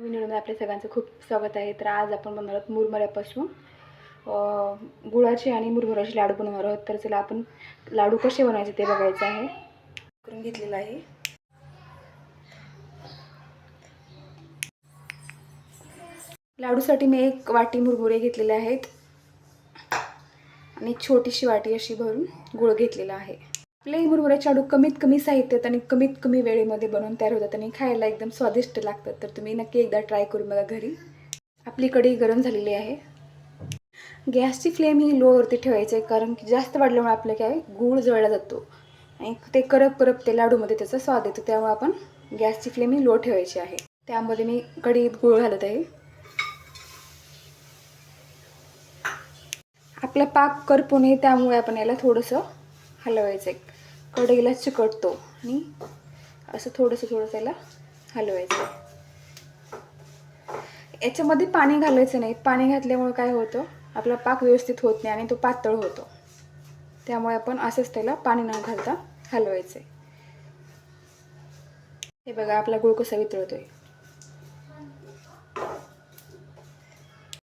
व्हिडिओमध्ये आपल्या सगळ्यांचं खूप स्वागत आहे. तर आज आपण बनवणार आहोत मुरमुऱ्यापासून. गुळाचे आणि मुरमुऱ्याचे लाडू बनवणार आहोत. तर चला आपण लाडू कसे बनवायचे ते बघायचं आहे. करून घेतलेलं आहे. लाडूसाठी मी एक वाटी मुरमुरे घेतलेले आहेत. आणि छोटीशी वाटी अशी भरून गुळ घेतलेला आहे. आपले मुरमुऱ्याचे लाडू कमीत कमी साहित्यात आणि कमीत कमी वेळेमध्ये बनवून तयार होतात आणि खायला एकदम स्वादिष्ट लागतात. तर तुम्ही नक्की एकदा ट्राय करून बघा घरी. आपली कढी गरम झालेली आहे. गॅसची फ्लेम ही लोवरती ठेवायची आहे कारण की जास्त वाढल्यामुळे आपलं काय गूळ जळला जातो. आणि ते करप करप ते लाडूमध्ये त्याचा स्वाद येतो त्यामुळे आपण गॅसची फ्लेम ही लो ठेवायची आहे. त्यामध्ये मी कढईत गूळ घालत आहे. आपला पाक करपून त्यामुळे आपण याला थोडंसं हलवायचं आहे कढईला चिकटतो आणि असं थोडंसं थोडंसं याला हलवायचं. याच्यामध्ये पाणी घालायचं नाही. पाणी घातल्यामुळे काय होतं? आपला पाक व्यवस्थित होत नाही आणि तो पातळ होतो. त्यामुळे आपण असंच त्याला पाणी न घालता हलवायचं आहे हे बघा आपला गुळ कसा वितळतोय.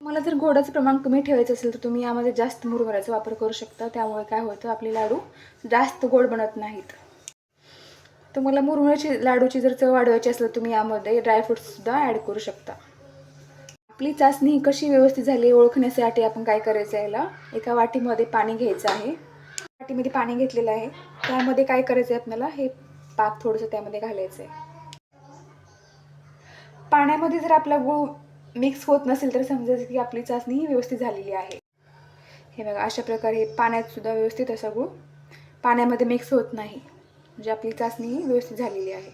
मला जर गोडाचं प्रमाण कमी ठेवायचं असेल तर तुम्ही यामध्ये जास्त मुरमुऱ्याचा वापर करू शकता. त्यामुळे काय होतं आपले लाडू जास्त गोड बनत नाहीत. तुम्हाला मुरमुऱ्याची लाडूची जर चव वाढवायची असेल तर तुम्ही यामध्ये ड्रायफ्रूट्ससुद्धा ॲड करू शकता. आपली चाचणी ही कशी व्यवस्थित झाली ओळखण्यासाठी आपण काय करायचं आहे याला? एका वाटीमध्ये पाणी घ्यायचं आहे. वाटीमध्ये पाणी घेतलेलं आहे. त्यामध्ये काय करायचं आहे आपल्याला? हे पाक थोडंसं त्यामध्ये घालायचं आहे. पाण्यामध्ये जर आपला गुळ मिक्स होत नसेल तर समजायचं की आपली चाचणी ही व्यवस्थित झालेली आहे. हे बघा अशा प्रकारे पाण्यातसुद्धा व्यवस्थित असा गुळ पाण्यामध्ये मिक्स होत नाही. म्हणजे आपली चाचणी ही व्यवस्थित झालेली आहे.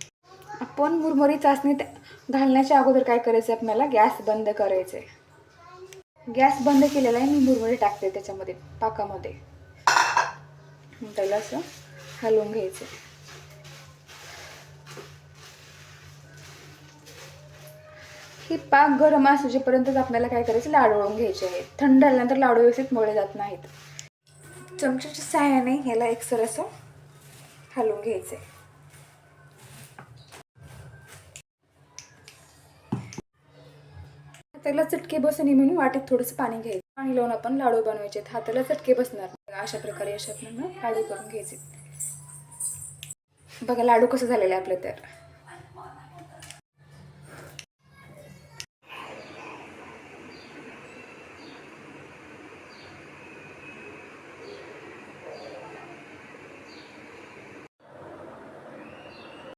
आपण मुरमुरी चाचणीत घालण्याच्या अगोदर काय करायचं आहे आपल्याला? गॅस बंद करायचं आहे गॅस बंद केलेला आहे मी मुरमुरी टाकते त्याच्यामध्ये पाकामध्ये. त्याला असं हलवून घ्यायचं ही पाक गरम असूजेपर्यंतच आपल्याला काय करायचं? लाडवळून घ्यायचे आहेत. थंड झाल्यानंतर लाडू व्यवस्थित मळले जात नाहीत. चमच्याच्या साह्याने ह्याला एकसर असं हलवून घ्यायचं आहे त्याला चटके बसू म्हणून वाटीत थोडंसं पाणी घ्यायचं. पाणी लावून आपण लाडू बनवायचे हाताला चटके बसणार. अशा प्रकारे अशा लाडू करून घ्यायचे बघा लाडू कसं झालेलं आहे आपलं तर.